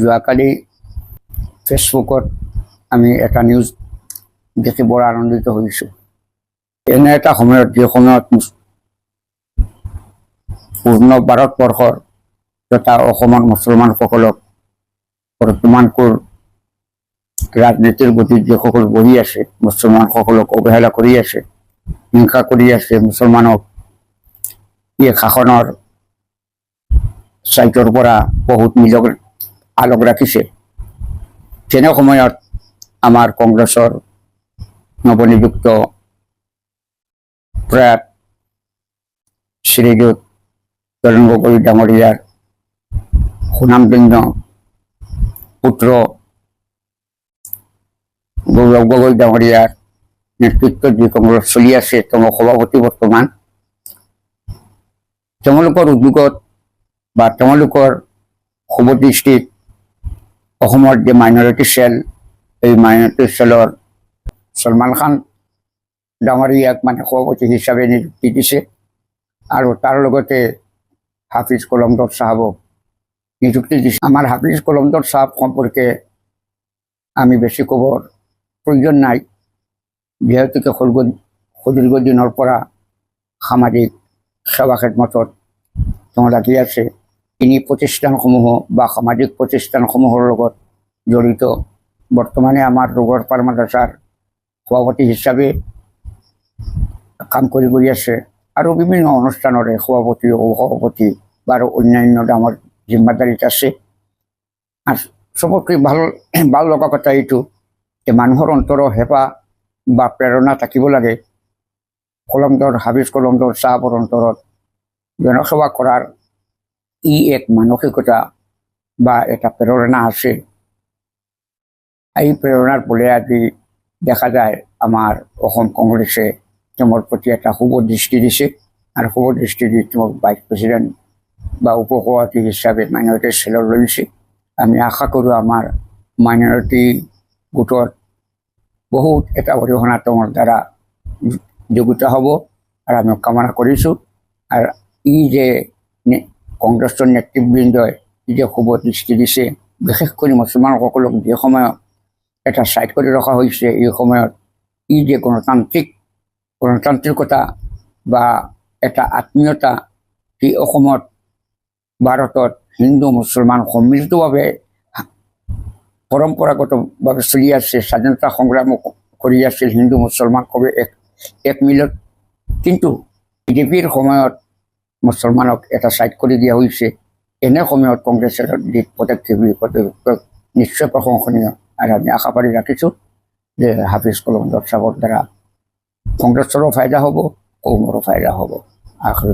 যোৱাকালি ফেচবুকত আমি এটা নিউজ দেখি, বৰ আনন্দিত হৈছোঁ। এনে এটা সময়ত যি সময়ত পূৰ্ণ ভাৰতবৰ্ষৰ তথা অসমৰ মুছলমানসকলক বৰ্তমানকৈ ৰাজনীতিৰ গতিত যিসকল বহি আছে, মুছলমানসকলক অৱহেলা কৰি আছে, হিংসা কৰি আছে, মুছলমানক এই শাসনৰ চাইটৰ পৰা বহুত নিজক আলোক ৰাখিছে। তেনে সময়ত আমাৰ কংগ্ৰেছৰ নৱনিযুক্ত প্ৰয়াত শ্ৰীযুত তৰুণ গগৈ ডাঙৰীয়াৰ সুনামধন্য পুত্ৰ গৌৰৱ গগৈ ডাঙৰীয়াৰ নেতৃত্বত যি কংগ্ৰেছ চলি আছে তেওঁ সভাপতি বৰ্তমান, তেওঁলোকৰ উদ্যোগত বা তেওঁলোকৰ শুভদৃষ্টিত অসমৰ যি মাইনৰিটি চেল এই মাইনৰিটি চেলৰ সলমান খান ডাঙৰীয়াক মানে সভাপতি হিচাপে নিযুক্তি দিছে। আৰু তাৰ লগতে হাফিজ কলমদৰ চাহাবক নিযুক্তি দিছে। আমাৰ হাফিজ কলমদৰ চাহাব সম্পৰ্কে আমি বেছি ক'বৰ প্ৰয়োজন নাই। যিহেতুকে সুদীৰ্ঘ সুদীৰ্ঘ দিনৰ পৰা সামাজিক সেৱা খেদমতত তেওঁ লাগি আছে। তিনি প্ৰতিষ্ঠানসমূহ বা সামাজিক প্ৰতিষ্ঠানসমূহৰ লগত জড়িত। বৰ্তমানে আমাৰ ৰোগৰ পাৰ সভাপতি হিচাপে কাম কৰি গৈ আছে আৰু বিভিন্ন অনুষ্ঠানৰে সভাপতি সভাপতি বা অন্যান্য ডাঙৰ জিম্মাদাৰিত আছে। আৰু ভালো ভালো লগা কথা এইটো যে মানুহৰ অন্তৰৰ হেঁপাহ বা প্ৰেৰণা থাকিব লাগে। কলমদৰ হাবিজ কলমদৰ চাহবৰ অন্তৰত জনসেৱা কৰাৰ ই এক মানসিকতা বা এটা প্ৰেৰণা আছে এই প্ৰেৰণাৰ বলে আজি দেখা যায় আমাৰ অসম কংগ্ৰেছে তেওঁৰ প্ৰতি এটা শুভ দৃষ্টি দিছে আৰু শুভ দৃষ্টি দি তেওঁক ভাইচ প্ৰেচিডেণ্ট বা উপ সভাপতি হিচাপে মাইনৰিটি চেলৰ লৈছে। আমি আশা কৰোঁ আমাৰ মাইনৰিটি গোটৰ বহুত এটা অৰিহণা তেওঁৰ দ্বাৰা যোগিত হ'ব আৰু আমি কামনা কৰিছোঁ। আৰু ই যে কংগ্ৰেছৰ নেতৃবৃন্দই যে শুভ দৃষ্টি দিছে। বিশেষ কৰি মুছলমানসকলক যি সময়ত এটা ছাইড কৰি ৰখা হৈছে, এই সময়ত ই যে গণতান্ত্ৰিক, গণতান্ত্ৰিকতা বা এটা আত্মীয়তা যি অসমত ভাৰতত হিন্দু, মুছলমান সন্মিলিতভাৱে পৰম্পৰাগতভাৱে চলি আছে, স্বাধীনতা সংগ্ৰাম কৰি আছিল হিন্দু, মুছলমান সবে এক এক মিলত। কিন্তু বিজেপিৰ সময়ত মুছলমানক এটা সাইড কৰি দিয়া হৈছে। এনে সময়ত কংগ্ৰেছৰ যি পদক্ষেপ নিশ্চয় প্ৰশংসনীয়। আৰু আমি আশা কৰি ৰাখিছোঁ যে হাফিজ কলম চাবৰ দ্বাৰা কংগ্ৰেছৰো ফাইদা হ'ব, কৌমৰো ফাইদা হ'ব। আখৰ